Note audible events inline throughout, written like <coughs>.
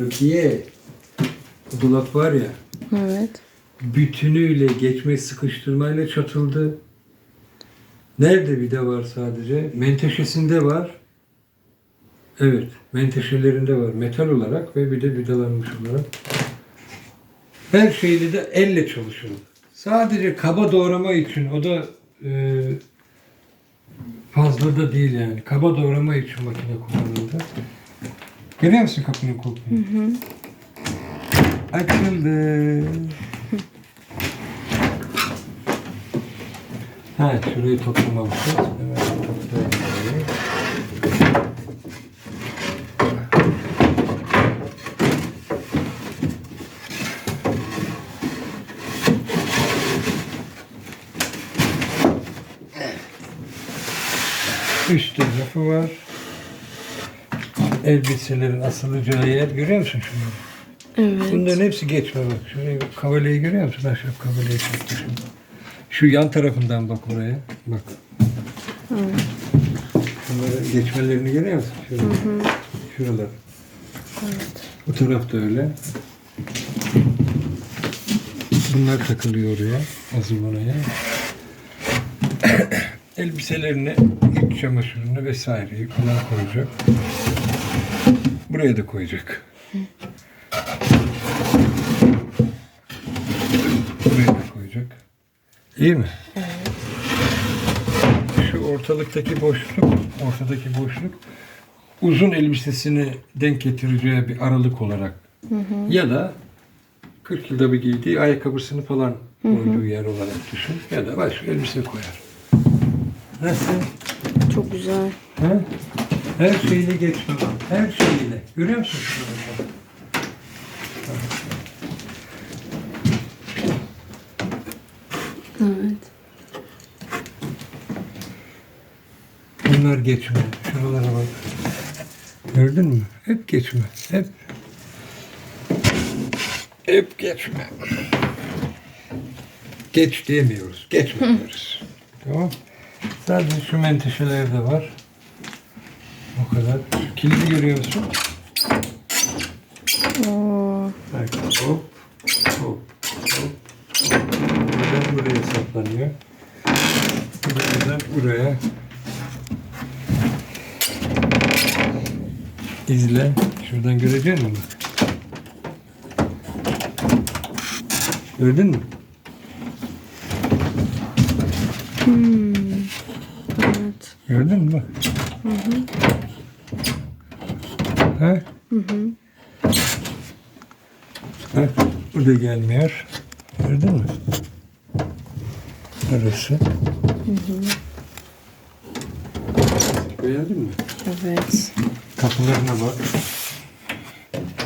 Rukiye. Bu dolap var ya. Evet. bütünüyle geçme sıkıştırmayla çatıldı. Nerede vida var sadece? Menteşesinde var. Evet, menteşelerinde var metal olarak ve bir de vidalanmış olarak. Her şeyle de elle çalışıyor. Sadece kaba doğrama için o da e, fazla da değil yani. Kaba doğrama için makine kullanıldı. Görüyor musun kapının kulpunu? Açıldı. Ha, şurayı toplamamışız. Hemen toplayalım burayı. Üst tarafı var. Elbiselerin asılacağı yer görüyor musun şunu? Evet. Bunların hepsi geçme bak. Şurayı bak, kavaleyi görüyor musun? Ahşap kavaleyi çekti şimdi. Şu yan tarafından bak oraya. Bak. Şunları geçmelerini görüyor musun? Şurada. Şuralar. Bu taraf da öyle. Bunlar takılıyor oraya. Hazır oraya. <coughs> Elbiselerini, iç çamaşırını vesaireyi falan koyacak. Buraya da koyacak. Buraya da koyacak. İyi mi? Şu ortalıktaki boşluk, ortadaki boşluk uzun elbisesini denk getireceği bir aralık olarak ya da 40 yılda bir giydiği ayakkabısını falan koyduğu yer olarak düşün. Ya da başka elbise koyar. Nasıl? Çok güzel. Ha? Her şeyle geçme bak. Her şeyle. Görüyor musun şunu? Evet. Bunlar geçme. Şuralara bak. Gördün mü? Hep geçme. Hep. Hep geçme. Geç diyemiyoruz. Geçme diyoruz. Tamam. Sadece şu menteşeler de var. O kadar. Kilidi görüyor musun? Oo. Bak hop hop. hop. Buradan buraya saplanıyor. Buradan buraya. İzle. Şuradan görecek misin? Gördün mü? Hmm. Evet. Gördün mü? Ha? Ha? Bu da gelmiyor. Gördün mü? Arası. Beğendin mi? Evet. Kapılarına bak.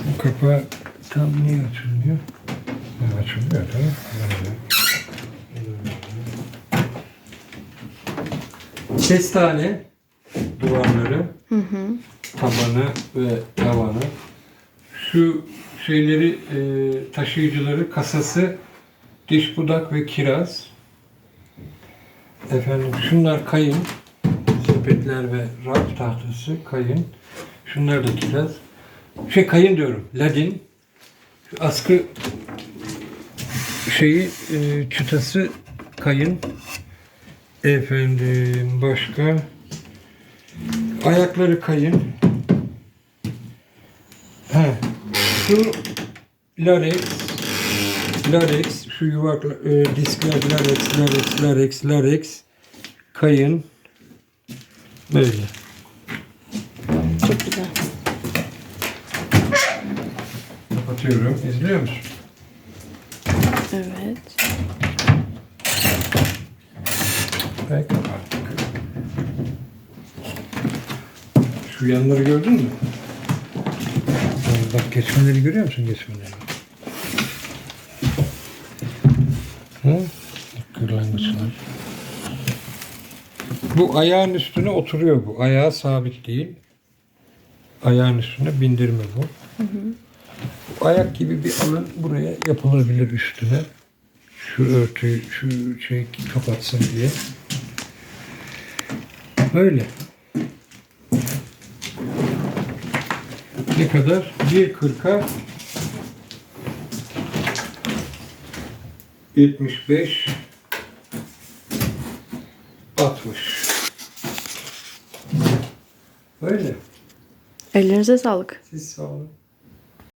Bu kapı tam niye açılmıyor? Ha, açılıyor tabii. Böyle. Kestane duvarları, tabanı ve tavanı. Şu şeyleri, e, taşıyıcıları, kasası, diş budak ve kiraz. Efendim şunlar kayın. Sepetler ve raf tahtası kayın. Şunlar da kiraz. Şey kayın diyorum. Ladin. Şu askı şeyi e, çıtası kayın. Efendim başka ayakları kayın. Ha. Şu larex larex şu yuvarlak e, diskler larex larex larex larex kayın böyle. Çok güzel. Kapatıyorum. İzliyor musun? Evet. Ben kapattık. Şu yanları gördün mü? Bak geçmeleri görüyor musun geçmeleri? Hı? Kırlangıçlar. Bu ayağın üstüne oturuyor bu. Ayağı sabit değil. Ayağın üstüne bindirme bu. Bu ayak gibi bir alan buraya yapılabilir üstüne. Şu örtüyü, şu şey kapatsın diye. Böyle. Ne kadar? 1.40'a 75 60 Öyle. Ellerinize sağlık. Siz sağ olun.